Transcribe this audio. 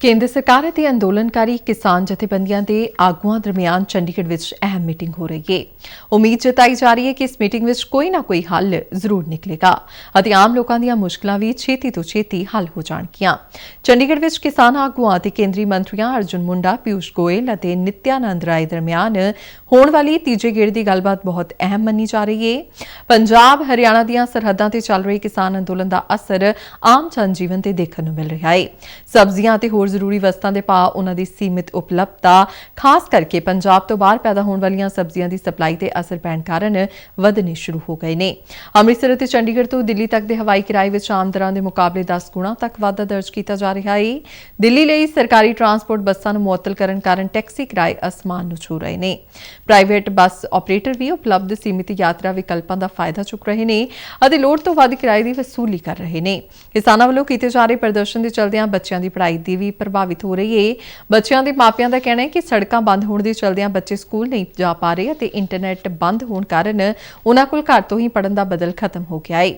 ਕੇਂਦਰ ਸਰਕਾਰ ਅਤੇ ਅੰਦੋਲਨਕਾਰੀ ਕਿਸਾਨ ਜਥੇਬੰਦੀਆਂ ਦੇ ਆਗੂਆਂ ਦਰਮਿਆਨ ਚੰਡੀਗੜ੍ਹ ਵਿੱਚ ਅਹਿਮ ਮੀਟਿੰਗ ਹੋ ਰਹੀ ਹੈ। ਉਮੀਦ ਜਤਾਈ ਜਾ ਰਹੀ ਹੈ ਕਿ ਇਸ ਮੀਟਿੰਗ ਵਿੱਚ ਕੋਈ ਨਾ ਕੋਈ ਹੱਲ ਜ਼ਰੂਰ ਨਿਕਲੇਗਾ ਅਤੇ ਆਮ ਲੋਕਾਂ ਦੀਆਂ ਮੁਸ਼ਕਲਾਂ ਵੀ ਛੇਤੀ ਤੋਂ ਛੇਤੀ ਹੱਲ ਹੋ ਜਾਣਗੀਆਂ। ਚੰਡੀਗੜ੍ਹ ਵਿੱਚ ਕਿਸਾਨ ਆਗੂਆਂ ਅਤੇ ਕੇਂਦਰੀ ਮੰਤਰੀਆਂ ਅਰਜੁਨ ਮੁੰਡਾ ਪਿਊਸ਼ ਗੋਇਲ ਅਤੇ ਨਿਤਿਆਨੰਦ ਰਾਏ ਦਰਮਿਆਨ ਹੋਣ ਵਾਲੀ ਤੀਜੇ ਗੇੜ ਦੀ ਗੱਲਬਾਤ ਬਹੁਤ ਅਹਿਮ ਮੰਨੀ ਜਾ ਰਹੀ ਹੈ। ਪੰਜਾਬ, ਹਰਿਆਣਾ ਦੀਆਂ ਸਰਹੱਦਾਂ ਤੇ ਚੱਲ ਰਹੇ ਕਿਸਾਨ ਅੰਦੋਲਨ ਦਾ ਅਸਰ ਆਮ ਜਨਜੀਵਨ ਤੇ ਦੇਖਣ ਨੂੰ ਮਿਲ ਰਿਹਾ ਹੈ। ਸਬਜ਼ੀਆਂ ਅਤੇ ਹੋਰ ਜ਼ਰੂਰੀ ਵਸਤਾਂ ਦੇ ਭਾਅ, ਉਹਨਾਂ ਦੀ ਸੀਮਿਤ ਉਪਲਬਧਤਾ, ਖਾਸ ਕਰਕੇ ਪੰਜਾਬ ਤੋਂ ਬਾਹਰ ਪੈਦਾ ਹੋਣ ਵਾਲੀਆਂ ਸਬਜ਼ੀਆਂ ਦੀ ਸਪਲਾਈ ਤੇ ਅਸਰ ਪੈਣ ਕਾਰਨ ਵਧਣੇ ਸ਼ੁਰੂ ਹੋ ਗਏ ਨੇ। ਅੰਮ੍ਰਿਤਸਰ ਅਤੇ ਚੰਡੀਗੜ੍ਹ ਤੋਂ ਦਿੱਲੀ ਤੱਕ ਦੇ ਹਵਾਈ ਕਿਰਾਏ ਵਿੱਚ ਆਮ ਦਰਾਂ ਦੇ ਮੁਕਾਬਲੇ 10 ਗੁਣਾ ਤੱਕ ਵਾਧਾ ਦਰਜ ਕੀਤਾ ਜਾ ਰਿਹਾ ਹੈ ਦਿੱਲੀ ਲਈ ਸਰਕਾਰੀ ਟਰਾਂਸਪੋਰਟ ਬੱਸਾਂ ਨੂੰ ਮੁਅੱਤਲ ਕਰਨ ਕਾਰਨ ਟੈਕਸੀ ਕਿਰਾਏ ਅਸਮਾਨ ਨੂੰ ਛੂ ਰਹੇ ਨੇ। ਪ੍ਰਾਈਵੇਟ ਬੱਸ ਆਪਰੇਟਰ ਵੀ ਉਪਲਬਧ ਸੀਮਿਤ ਯਾਤਰਾ ਵਿਕਲਪਾਂ ਦਾ ਫਾਇਦਾ ਚੁੱਕ ਰਹੇ ਨੇ ਅਤੇ ਲੋੜ ਤੋਂ ਵੱਧ ਕਿਰਾਏ ਦੀ ਵਸੂਲੀ ਕਰ ਰਹੇ ਨੇ। ਕਿਸਾਨਾਂ ਵੱਲੋਂ ਕੀਤੇ ਜਾ ਰਹੇ ਪ੍ਰਦਰਸ਼ਨ ਦੇ ਚਲਦਿਆਂ ਬੱਚਿਆਂ ਦੀ ਪੜ੍ਹਾਈ ਦੀ ਵੀ ਪ੍ਰਭਾਵਿਤ ਹੋ ਰਹੀ ਹੈ। ਬੱਚਿਆਂ ਦੇ ਮਾਪਿਆਂ ਦਾ ਕਹਿਣਾ ਹੈ ਕਿ ਸੜਕਾਂ ਬੰਦ ਹੋਣ ਦੇ ਚਲਦਿਆਂ ਬੱਚੇ ਸਕੂਲ ਨਹੀਂ ਜਾ ਪਾ ਰਹੇ ਅਤੇ ਇੰਟਰਨੈਟ ਬੰਦ ਹੋਣ ਕਾਰਨ ਉਹਨਾਂ ਕੋਲ ਘਰ ਤੋਂ ਹੀ ਪੜ੍ਹਨ ਦਾ ਬਦਲ ਖਤਮ ਹੋ ਗਿਆ ਹੈ।